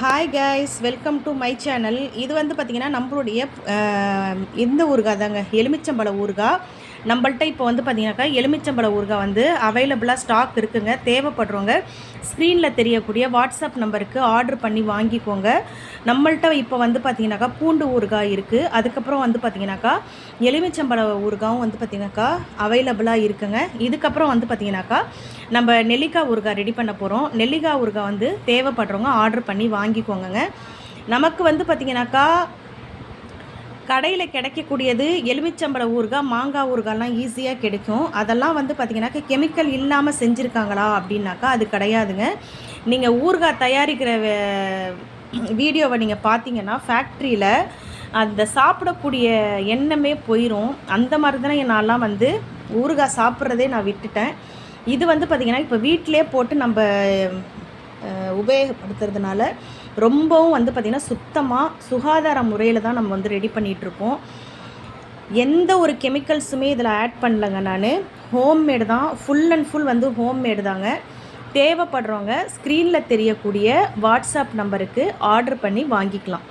Hi guys welcome to my channel இது வந்து பார்த்திங்கன்னா நம்மளுடைய இந்த ஊறுகாய் தாங்க எலுமிச்சம்பழ ஊருகா. நம்மள்ட்ட இப்போ வந்து பார்த்தீங்கன்னாக்கா எலுமிச்சம்பழ ஊறுகாய் வந்து அவைலபிளாக ஸ்டாக் இருக்குங்க. தேவைப்படுறவங்க ஸ்க்ரீனில் தெரியக்கூடிய வாட்ஸ்அப் நம்பருக்கு ஆர்டர் பண்ணி வாங்கிக்கோங்க. நம்மள்ட்ட இப்போ வந்து பார்த்தீங்கன்னாக்கா பூண்டு ஊறுகாய் இருக்குது அதுக்கப்புறம் வந்து பார்த்தீங்கன்னாக்கா எலுமிச்சம்பழ ஊறுகாயும் வந்து பார்த்தீங்கன்னாக்கா அவைலபிளாக இருக்குங்க. இதுக்கப்புறம் வந்து பார்த்தீங்கன்னாக்கா நம்ம நெல்லிக்காய் ஊறுகாய் ரெடி பண்ண போகிறோம் நெல்லிக்காய் ஊறுகாய் வந்து தேவைப்படுறவங்க ஆர்டர் பண்ணி வாங்கிக்கோங்க நமக்கு வந்து பார்த்தீங்கன்னாக்கா கடையில் கிடைக்கக்கூடியது எலுமிச்சம்பழ ஊறுகாய் மாங்காய் ஊறுகாய்லாம் ஈஸியாக கிடைக்கும். அதெல்லாம் வந்து பார்த்திங்கனாக்கா கெமிக்கல் இல்லாமல் செஞ்சுருக்காங்களா அப்படின்னாக்கா அது கிடையாதுங்க. நீங்கள் ஊறுகாய் தயாரிக்கிற வீடியோவை நீங்கள் பார்த்தீங்கன்னா ஃபேக்ட்ரியில் அந்த சாப்பிடக்கூடிய எண்ணமே போயிடும் அந்த மாதிரி தானே நான்லாம் வந்து ஊறுகாய் சாப்பிட்றதே நான் விட்டுட்டேன். இது வந்து பார்த்திங்கன்னா இப்போ வீட்டிலே போட்டு நம்ம உபயோகப்படுத்துறதுனால ரொம்பவும் வந்து பார்த்திங்கன்னா சுத்தமாக சுகாதார முறையில் தான் நம்ம வந்து ரெடி பண்ணிகிட்ருக்கோம் எந்த ஒரு கெமிக்கல்ஸுமே இதில் ஆட் பண்ணலங்க நான். ஹோம்மேடு தான். ஃபுல் அண்ட் ஃபுல் வந்து ஹோம்மேடு தாங்க. தேவைப்படுறவங்க ஸ்க்ரீனில் தெரியக்கூடிய வாட்ஸ்அப் நம்பருக்கு ஆர்டர் பண்ணி வாங்கிக்கலாம்.